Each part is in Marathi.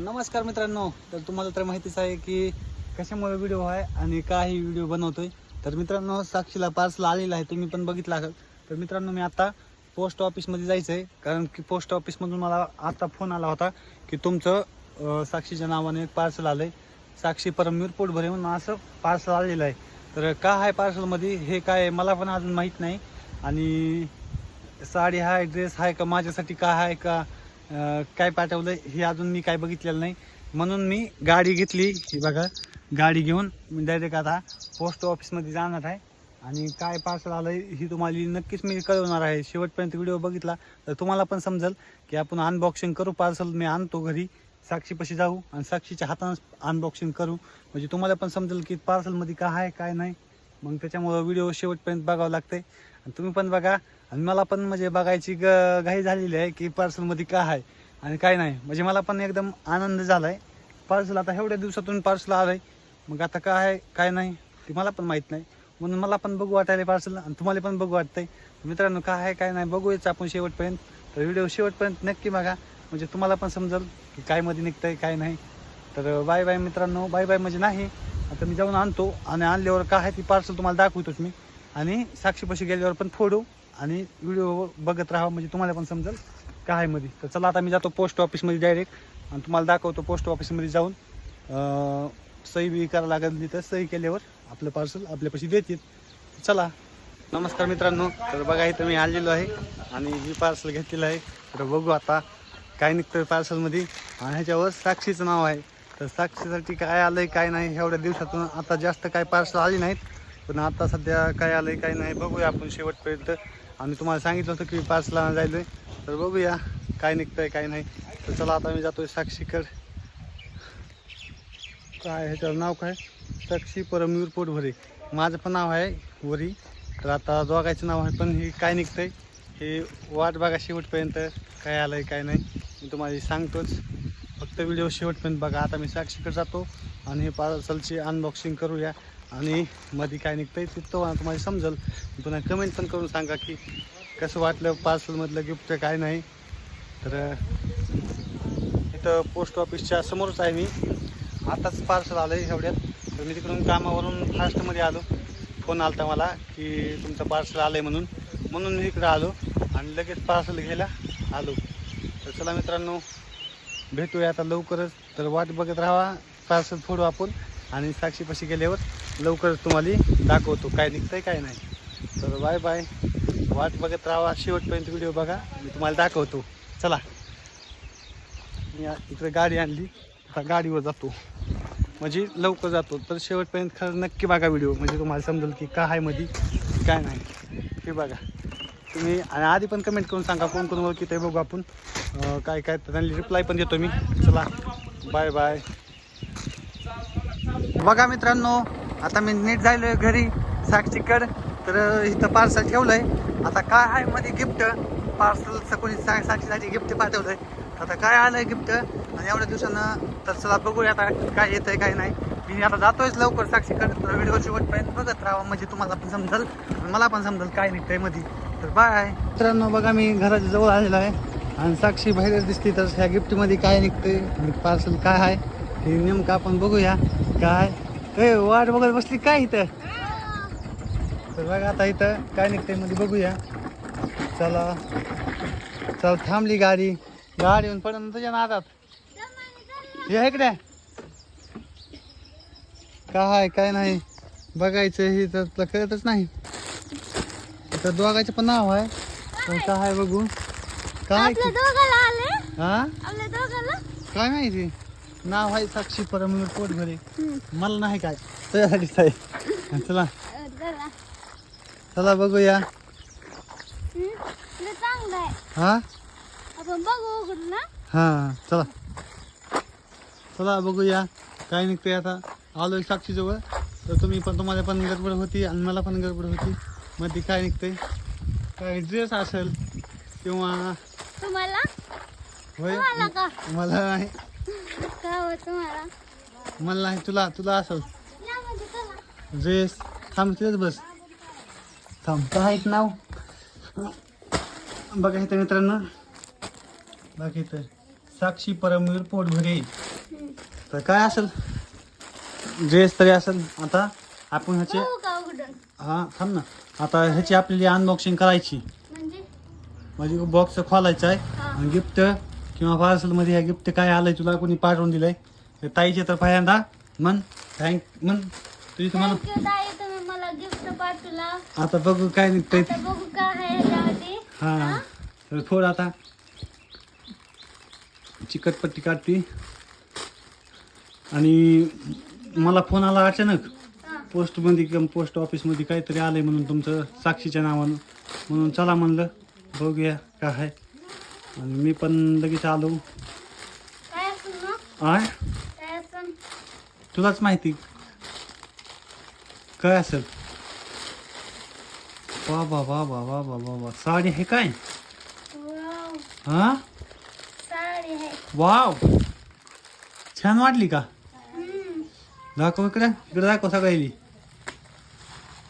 नमस्कार मित्रांनो. तर तुम्हाला तर माहितीच आहे की कशामुळे व्हिडिओ आहे आणि काही व्हिडिओ बनवतोय. तर मित्रांनो साक्षीला पार्सल आलेला आहे तुम्ही पण बघितला असाल. तर मित्रांनो मी आता पोस्ट ऑफिसमध्ये जायचं आहे कारण की पोस्ट ऑफिसमधून मला आता फोन आला होता की तुमचं साक्षीच्या नावाने एक पार्सल आलं आहे साक्षी परमवीर पोटभरे म्हणून असं पार्सल आलेलं आहे. तर का आहे पार्सलमध्ये हे काय आहे? मला पण अजून माहीत नाही. आणि साडी आहे ड्रेस आहे का? माझ्यासाठी का आहे का? काय पाठवलं हे अजून मी काय बघितलेलं नाही. म्हणून मी गाडी घेतली. ही बघा गाडी घेऊन मी डायरेक्ट आता पोस्ट ऑफिसमध्ये जाणार आहे. आणि काय पार्सल आलं ही तुम्हाला नक्कीच मी कळवणार आहे. शेवटपर्यंत व्हिडिओ बघितला तर तुम्हाला पण समजेल की आपण अनबॉक्सिंग करू पार्सल मी आणतो घरी. साक्षीपाशी जाऊ आणि साक्षीच्या हातानं अनबॉक्सिंग करू. म्हणजे तुम्हाला पण समजेल की पार्सलमध्ये काय आहे काय नाही. मग त्याच्यामुळं व्हिडिओ शेवटपर्यंत बघावं लागते आणि तुम्ही पण बघा. आणि मला पण म्हणजे बघायची ग घाई झालेली आहे की पार्सलमध्ये काय आहे आणि काय नाही. म्हणजे मला पण एकदम आनंद झाला आहे पार्सल आता एवढ्या दिवसातून पार्सल आलं आहे मग आता काय आहे काय नाही ते मला पण माहीत नाही. म्हणून मला पण बघू वाटायला पार्सल आणि तुम्हाला पण बघू वाटतंय. मित्रांनो काय आहे काय नाही बघूयाच आपण शेवटपर्यंत. तर व्हिडिओ शेवटपर्यंत नक्की बघा. म्हणजे तुम्हाला पण समजेल की काय मध्ये निघतंय काय नाही. तर बाय बाय मित्रांनो. बाय बाय म्हणजे नाही. आता मी जाऊन आणतो आणि आणल्यावर काय आहे ती पार्सल तुम्हाला दाखवतोच मी. आणि साक्षीपाशी गेल्यावर पण फोडू आणि व्हिडिओ बघत राहा म्हणजे तुम्हाला पण समजेल काय आहे मध्ये तर चला आता मी जातो पोस्ट ऑफिसमध्ये डायरेक्ट आणि तुम्हाला दाखवतो पोस्ट ऑफिसमध्ये जाऊन. सही बी करायला लागेल तिथं सही केल्यावर आपलं पार्सल आपल्यापाशी देतील. चला. नमस्कार मित्रांनो तर बघा इथं मी आलेलो आहे आणि ही पार्सल घेतलेलं आहे. तर बघू आता काय निघतं पार्सलमध्ये आणि ह्याच्यावर साक्षीचं नाव आहे. तर साक्षीसाठी काय आलंय काय नाही एवढ्या दिवसातून आता जास्त काय पार्सल आली नाहीत. पण आता सध्या काय आलंय काय नाही बघूया आपण शेवटपर्यंत. आम्ही तुम्हाला सांगितलं होतं की पार्सल जायचं आहे तर बघूया काय निघतंय काय नाही. तर चला आता मी जातोय साक्षीकड. काय ह्याच्यावर नाव काय? साक्षी परमवीर पोटभरे. माझं पण नाव आहे वरी. तर आता दोघायचं नाव आहे पण हे काय निघतंय? हे वाट बघा शेवटपर्यंत काय आलंय काय नाही. मी तुम्हाला हे सांगतोच. फक्त व्हिडिओ शेवटपर्यंत बघा. आता मी साक्षीकडे जातो आणि हे पार्सलची अनबॉक्सिंग करूया. आणि मध्ये काय निघतंय आहे तो तुम्हाला समजेल. पुन्हा कमेंट पण करून सांगा की कसं वाटलं पार्सलमधलं गिफ्ट काय नाही. तर इथं पोस्ट ऑफिसच्या समोरच आहे मी. आताच पार्सल आलं आहे एवढ्यात. तर मी तिकडून कामावरून फास्टमध्ये आलो. फोन आला मला की तुमचं पार्सल आलं आहे म्हणून. म्हणून मी इकडं आलो आणि लगेच पार्सल घ्यायला आलो. तर चला मित्रांनो भेटूया आता लवकरच. तर वाट बघत राहा. पार्सल फोडू आपण. आणि साक्षीपाशी गेल्यावर लवकरच तुम्हाला दाखवतो काय निघतंय काय नाही. तर बाय बाय. वाट बघत राहा. शेवटपर्यंत व्हिडिओ बघा. मी तुम्हाला दाखवतो. चला. मी इकडे गाडी आणली. आता गाडीवर जातो. म्हणजे लवकर जातो. तर शेवटपर्यंत खरं नक्की बघा व्हिडिओ. म्हणजे तुम्हाला समजेल की काय आहे मध्ये काय नाही. हे बघा. तुम्ही आणि आधी पण कमेंट करून सांगा कोण कोण ओळखी आहे बघू आपण. काय काय त्यांनी रिप्लाय पण देतो मी. चला बाय बाय बघा मित्रांनो आता मी नीट झालोय घरी साक्षीकड. तर इथं पार्सल ठेवलंय. आता काय आहे मध्ये गिफ्ट पार्सलचं कोणी सा साक्षीसाठी गिफ्ट पाठवलंय. आता काय आलंय गिफ्ट आणि एवढ्या दिवसानं तर चला बघूया आता काय येतंय काय नाही. मी आता जातोयच लवकर साक्षीकडे. व्हिडिओ शेवटपर्यंत बघत राहा. म्हणजे तुम्हाला पण समजेल. मला पण समजेल काय निघतंयमध्ये. तर बाय. मित्रांनो बघा मी घराच्या जवळ आलेलो आहे. आणि साक्षी बाहेरच दिसते तर ह्या गिफ्टमध्ये काय निघतंय आणि पार्सल काय आहे हे नेमकं आपण बघूया. काय? काय वाट बघत बसली काय इथं? तर बघा आता इथं काय निघतंयमध्ये बघूया. चला. चल थांबली गाडी. गाडी येऊन पडून तुझ्या नादात. या इकडे. काय काय नाही. बघायचं हे तर तुला कळतच नाही. इथं दोघांचं पण नाव आहे. काय आहे बघू. काय आपल्या दोघाला आले? हा? आपल्या दोघाला? काय माहिती? नाव आहे साक्षी परमवीर पोटभरे मला नाही काय. तुझ्यासाठीच आहे चला. चला. बघूया. तुला चांगलं आहे. हा? आपण बघू ना हा चला. चला बघूया. काय निघतंय आता? आलोय साक्षीजवळ. तर तुम्ही पण तुम्हाला पण गडबड होती आणि मला पण गडबड होती. मध्ये काय निघतंय? काय ड्रेस असेल किंवा तुम्हाला? होय? तुम्हाला का? मला नाही. का हो तुम्हाला? मला नाही तुला तुला असेल. या म्हणजे चला. ड्रेस थांब तिथेच बस. थांब काय एक नाव. बघा इथं मित्रांनो. बघा इथं. साक्षी परमवीर पोटभरे. तर काय असेल? ड्रेस तरी असेल. आता आपण ह्याचे का? हा थांब ना. आता ह्याची आपल्याला अनबॉक्सिंग करायची. म्हणजे? म्हणजे बॉक्स खोलायचा आहे. आणि गिफ्ट किंवा पार्सलमध्ये ह्या गिफ्ट काय आलंय तुला कोणी पाठवून दिलंय? ताईचे तर पहिल्यांदा. मन थँक मन तुझी तुम्हाला थँक्यू ताई. तुम्ही मला गिफ्ट पाठवला. आता बघू काय निघतंय आता बघू काय आहे हा? तर थोडं आता चिकटपट्टी काढते. आणि मला फोन आला अचानक. पोस्टमध्ये किंवा पोस्ट ऑफिसमध्ये काहीतरी आलंय म्हणून तुमचं साक्षीच्या नावानं. म्हणून चला म्हणलं बघूया काय आहे. आणि मी पण लगेच आलो. आय? तुलाच माहिती. काय असेल? वा वा वा वा वा वा वा वा साडी आहे काय? हा? वाव! छान वाटली का. दाखव इकडे. इकडे दाखव सगळ्याली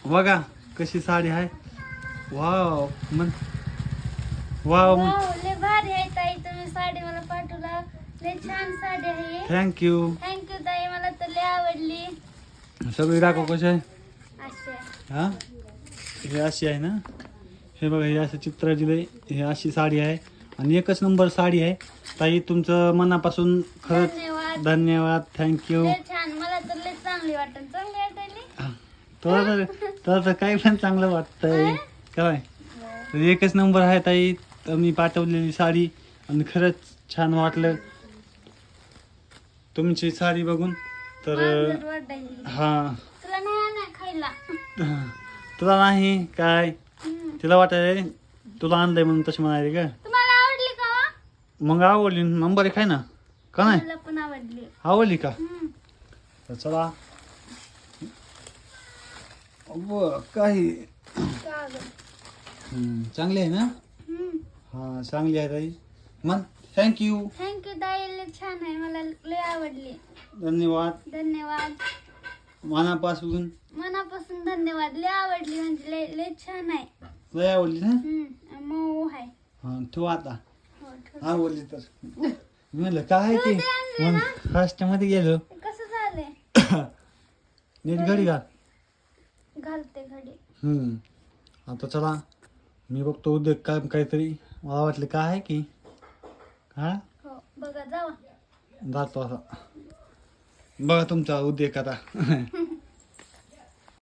बघा कशी साडी आहे. वाव मन वाव. भारी आहे ताई तुम्ही साडी मला पाठवला. लय छान साडी आहे. थँक्यू थँक्यू ताई मला तर लय आवडली. सगळी दाखव कशी आहे. अशी आहे. हा? हे अशी आहे ना? हे बघा हे असं चित्र दिलंय हे अशी साडी आहे. आणि एकच नंबर साडी आहे. ताई तुमचं मनापासून खरंच धन्यवाद. धन्यवाद. थँक्यू लय छान. मला तर लय चांगली वाटत चांगली वाटली तर काही पण चांगलं वाटतंय. काय? एकच नंबर आहे ताई. तर मी पाठवलेली साडी आणि खरंच छान वाटलं. तुमची साडी बघून तर हा. तुला नाही काय. तिला वाटाय तुला आणलंय म्हणून तशी म्हणाली का? मग आवडली. नंबर एक आहे ना? का नाही? आवडली. का? चला. व काही. चांगली आहे ना. हा चांगली आहे ताई. मग थँक्यू थँक्यू ताई लय छान आहे. मला लय आवडली. धन्यवाद. धन्यवाद. मनापासून? मनापासून धन्यवाद. लय आवडली म्हणजे लय लय छान आहे. लय आवडली ना? हम्म. मऊ आहे. हा ठेव आता. हो ठेव. आवडली तर. मी म्हणलं काय ते मग फास्टमध्ये गेलो. कसं झालंय? नीट घडी का घालते घडी. हम्म. आता चला मी बघतो उद्या काय काहीतरी मला वाटलं काय आहे की? हा? हो बघा जावा. जातो असा बघा तुमचा उद्योग आता.